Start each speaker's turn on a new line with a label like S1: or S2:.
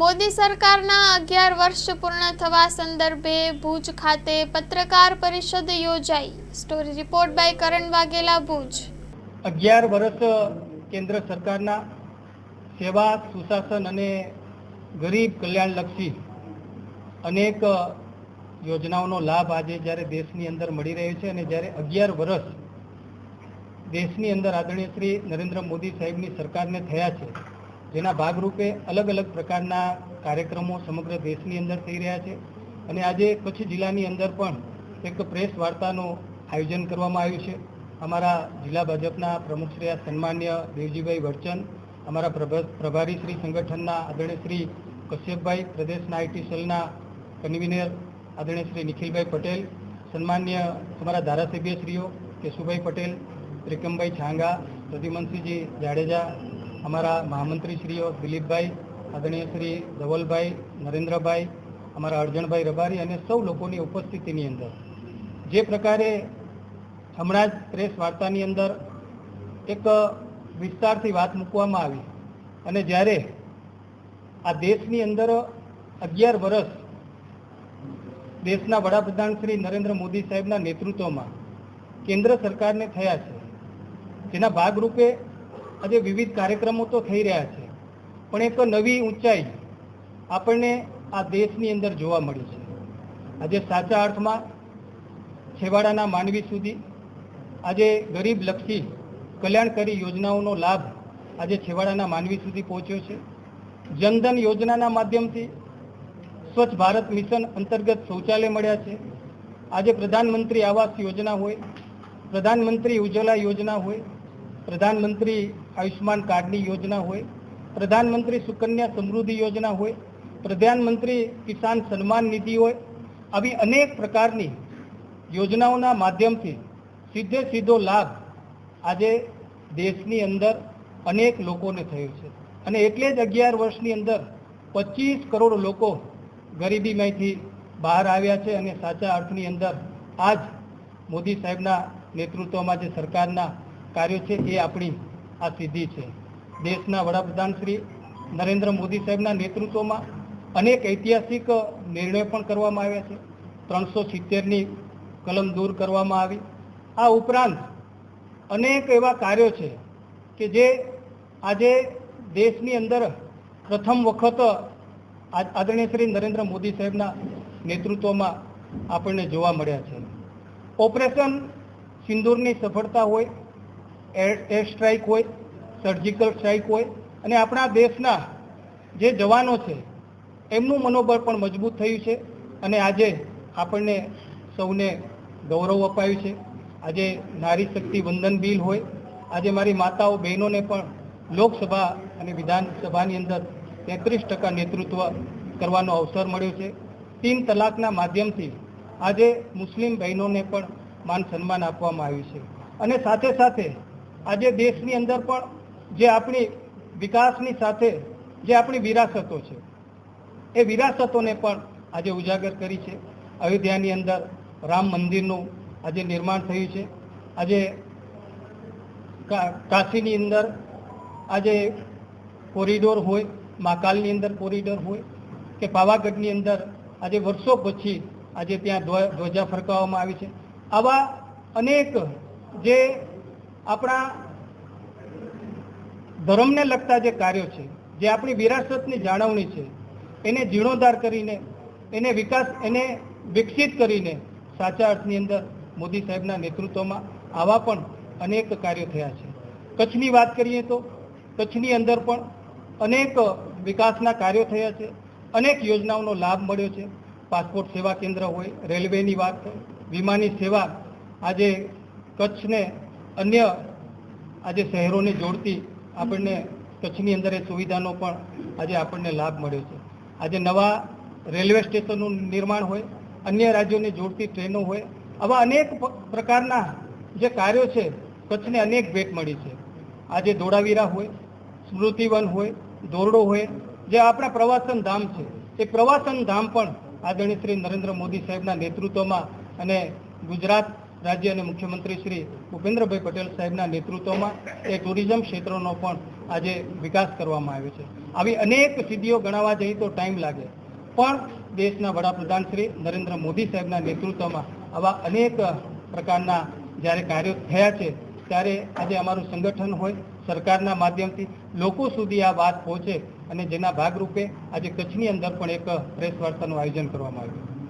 S1: મોદી સરકારના અગિયાર વર્ષ પૂર્ણ થવા સંદર્ભે ભુજ ખાતે પત્રકાર પરિષદ યોજાઈ. Story report by Karan Vaghela, Bhuj.
S2: અગિયાર વર્ષ કેન્દ્ર સરકારના સેવા, સુશાસન અને ગરીબ કલ્યાણલક્ષી અનેક યોજનાઓનો લાભ આજે જ્યારે દેશની અંદર મળી રહ્યો છે અને જ્યારે અગિયાર વર્ષ દેશની અંદર આદરણીય શ્રી નરેન્દ્ર મોદી સાહેબની સરકારને થયા છે જેના ભાગરૂપે અલગ અલગ પ્રકારના કાર્યક્રમો સમગ્ર દેશની અંદર થઈ રહ્યા છે. અને આજે કચ્છ જિલ્લાની અંદર પણ એક પ્રેસ વાર્તાનું આયોજન કરવામાં આવ્યું છે. અમારા જિલ્લા ભાજપના પ્રમુખશ્રી સન્માન્ય દેવજીભાઈ વડચન, અમારા પ્રભ- પ્રભારી શ્રી સંગઠનના આદરણીય શ્રી કશ્યપભાઈ, પ્રદેશના આઈટી સેલના કન્વીનર આદરણીય શ્રી નિખિલભાઈ પટેલ, સન્માન્ય અમારા ધારાસભ્યશ્રીઓ કેશુભાઈ પટેલ, ત્રિકમભાઈ છાંગા, પ્રદ્યુમનસિંહજી જાડેજા અમારા મહામંત્રીશ્રીઓ દિલીપભાઈ, આદરણીય શ્રી ધવલભાઈ, નરેન્દ્રભાઈ, અમારા અર્જણભાઈ રબારી અને સૌ લોકોની ઉપસ્થિતિની અંદર. જે પ્રકારે હમણાં જ પ્રેસ વાર્તાની અંદર એક વિસ્તારથી વાત મૂકવામાં આવી અને જ્યારે આ દેશની અંદર અગિયાર વર્ષ દેશના વડાપ્રધાન શ્રી નરેન્દ્ર મોદી સાહેબના નેતૃત્વમાં કેન્દ્ર સરકારને થયા છે, જેના ભાગરૂપે આજે વિવિધ કાર્યક્રમો તો થઈ રહ્યા છે, પણ એક નવી ઊંચાઈ આપણને આ દેશની અંદર જોવા મળી છે. આજે સાચા અર્થમાં છેવાડાના માનવી સુધી આજે ગરીબ લક્ષી કલ્યાણકારી યોજનાઓનો લાભ આજે છેવાડાના માનવી સુધી પહોંચ્યો છે. જનધન યોજનાના માધ્યમથી સ્વચ્છ ભારત મિશન અંતર્ગત શૌચાલય મળ્યા છે. આજે પ્રધાનમંત્રી આવાસ યોજના હોય, પ્રધાનમંત્રી ઉજ્જવલા યોજના હોય પ્રધાનમંત્રી આયુષ્યમાન કાર્ડની યોજના હોય, પ્રધાનમંત્રી સુકન્યા સમૃદ્ધિ યોજના હોય, પ્રધાનમંત્રી કિસાન સન્માન નિધિ હોય, આવી અનેક પ્રકારની યોજનાઓના માધ્યમથી સીધે સીધો લાભ આજે દેશની અંદર અનેક લોકોને થયો છે. અને એટલે જ અગિયાર વર્ષની અંદર પચીસ કરોડ લોકો ગરીબીમાંથી બહાર આવ્યા છે અને સાચા અર્થની અંદર આજ મોદી સાહેબના નેતૃત્વમાં જે સરકારના કાર્યો છે એ આપણી આ સિદ્ધિ છે. દેશના વડાપ્રધાન શ્રી નરેન્દ્ર મોદી સાહેબના નેતૃત્વમાં અનેક ઐતિહાસિક નિર્ણય પણ કરવામાં આવ્યા છે. ત્રણસો સિત્તેરની કલમ દૂર કરવામાં આવી. આ ઉપરાંત અનેક એવા કાર્યો છે કે જે આજે દેશની અંદર પ્રથમ વખત આદરણીય શ્રી નરેન્દ્ર મોદી સાહેબના નેતૃત્વમાં આપણને જોવા મળ્યા છે. ઓપરેશન સિંદૂરની સફળતા હોય એર સ્ટ્રાઇક હોય સર્જિકલ સ્ટ્રાઇક હોય, અને આપણા દેશના જે જવાનો છે, એમનું મનોબળ પણ મજબૂત થયું છે અને આજે આપણને સૌને ગૌરવ અપાયું છે. આજે નારી શક્તિ વંદન બિલ હોય, આજે મારી માતાઓ, બહેનોને પણ લોકસભા અને વિધાનસભાની અંદર તેત્રીસ ટકા નેતૃત્વ કરવાનો અવસર મળ્યો છે. તીન તલાકના માધ્યમથી આજે મુસ્લિમ બહેનોને પણ માન સન્માન આપવામાં આવ્યું છે. અને સાથે સાથે આજે દેશની અંદર પણ જે આપણી વિકાસની સાથે જે આપણી વિરાસતો છે, એ વિરાસતોને પણ આજે ઉજાગર કરી છે. અયોધ્યાની અંદર રામ મંદિરનું આજે નિર્માણ થયું છે. આજે કાશીની અંદર આજે કોરિડોર હોય મહાકાલની અંદર કોરિડોર હોય કે પાવાગઢની અંદર આજે વર્ષો પછી આજે ત્યાં ધ્વજા ફરકાવવામાં આવી છે. આવા અનેક જે આપણા ધર્મને લગતા જે કાર્યો છે, જે આપણી વિરાસતની જાળવણી છે, એને જીર્ણોદ્ધાર કરીને, એને વિકાસ, એને વિકસિત કરીને સાચા અર્થની અંદર મોદી સાહેબના નેતૃત્વમાં આવા પણ અનેક કાર્યો થયા છે. કચ્છની વાત કરીએ તો, કચ્છની અંદર પણ અનેક વિકાસના કાર્યો થયા છે, અનેક યોજનાઓનો લાભ મળ્યો છે. પાસપોર્ટ સેવા કેન્દ્ર હોય, રેલવેની વાત હોય, વીમાની સેવા, આજે કચ્છને અન્ય આજે શહેરોને જોડતી આપણને કચ્છની અંદર એ સુવિધાનો પણ આજે આપણને લાભ મળ્યો છે. આજે નવા રેલવે સ્ટેશનનું નિર્માણ હોય, અન્ય રાજ્યોને જોડતી ટ્રેનો હોય, આવા અનેક પ્રકારના જે કાર્યો છે, કચ્છને અનેક ભેટ મળી છે. આજે ધોળાવીરા હોય, સ્મૃતિવન હોય, ધોરડો હોય, જે આપણા પ્રવાસન ધામ છે, એ પ્રવાસન ધામ પણ આદરણીય શ્રી નરેન્દ્ર મોદી સાહેબના નેતૃત્વમાં અને ગુજરાત રાજ્ય અને મુખ્યમંત્રી શ્રી ભૂપેન્દ્રભાઈ પટેલ સાહેબના નેતૃત્વમાં એ ટુરિઝમ ક્ષેત્રનો પણ આજે વિકાસ કરવામાં આવ્યો છે. આવી અનેક સિદ્ધિઓ ગણાવવા જઈએ તો ટાઈમ લાગે. પણ દેશના વડાપ્રધાન શ્રી નરેન્દ્ર મોદી સાહેબના નેતૃત્વમાં આવા અનેક પ્રકારના જ્યારે કાર્યો થયા છે, ત્યારે આજે અમારું સંગઠન હોય, સરકારના માધ્યમથી લોકો સુધી આ વાત પહોંચે અને જેના ભાગરૂપે આજે કચ્છની અંદર પણ એક પ્રેસ વાર્તાનું આયોજન કરવામાં આવ્યું.